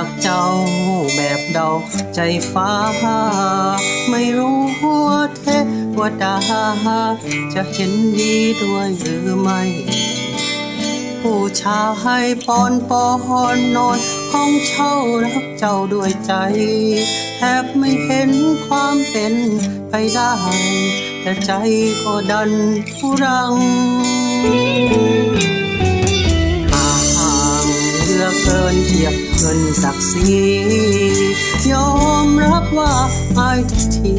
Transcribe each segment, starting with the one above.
ากเจ้าแบบเดา ใจฟ้า ไม่รู้ว่าเทวดา จะเห็นดีด้วยหรือไม่ ผู้ชายปอนปอนนอนห้องเช่ารักเจ้าด้วยใจ แทบไม่เห็นความเป็นไปได้ แต่ใจก็ดันทุรัง อเกินเทียบเงินศักดิ์ศรียอมรับว่าอายทุกที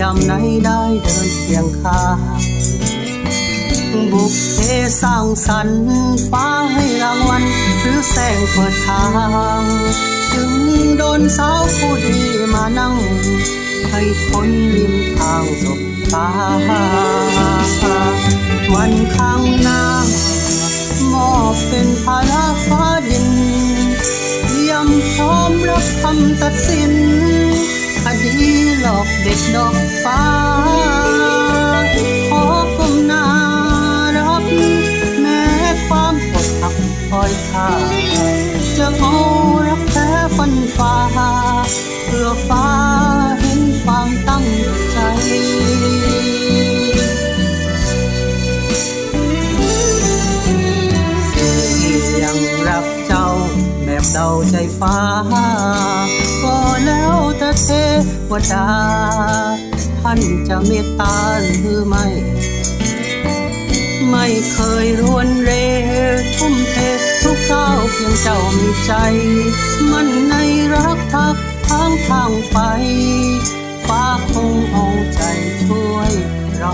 ยามไหนได้เดินเคียงข้างบุกเพสร้างสรรค์ฟ้าให้รางวัลหรือแสงเปิดทางจึงโดนสาวผู้ดีมานั่ง ให้พ้นริมทางสบตาวันข้างหน้ามอบเป็นภาระำตัดสินคดีหลอกเด็กดอกฟ้า ขอก้มหน้ารับ แม้ความอดหักคอยทาจะเอารักแท้ฟันฟ้า เพื่อฟ้าเห็นความตั้งใจเสียงรัก เดาใจฟ้าก็แล้วแต่เทวดา ท่านจะเมตตาหรือไม่ ไม่เคยรวนเรทุ่มเททุกก้าวเพียงเจ้ามีใจ มันในรักทักทางทางไป ฟ้าคงเอาใจช่วยเรา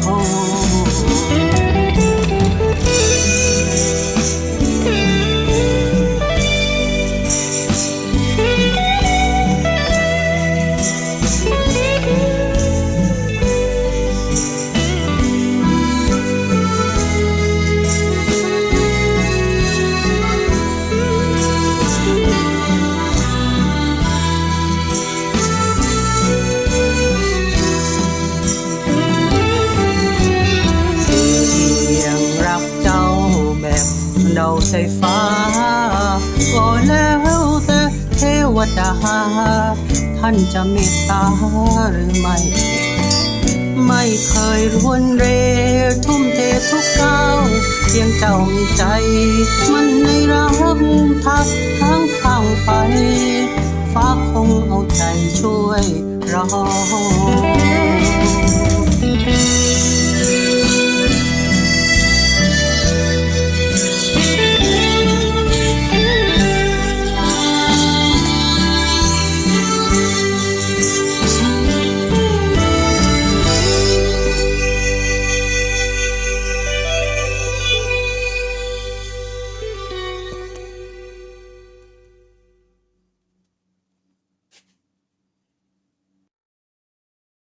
ฟ้า ก็แล้วแต่เทวดา ท่านจะเมตตาหรือไม่ ไม่เคยรวนเรทุ่มเททุกก้าวเพียงเจ้ามีใจ มันในรักทักทางทางไป ฟ้าคงเอาใจช่วยเรา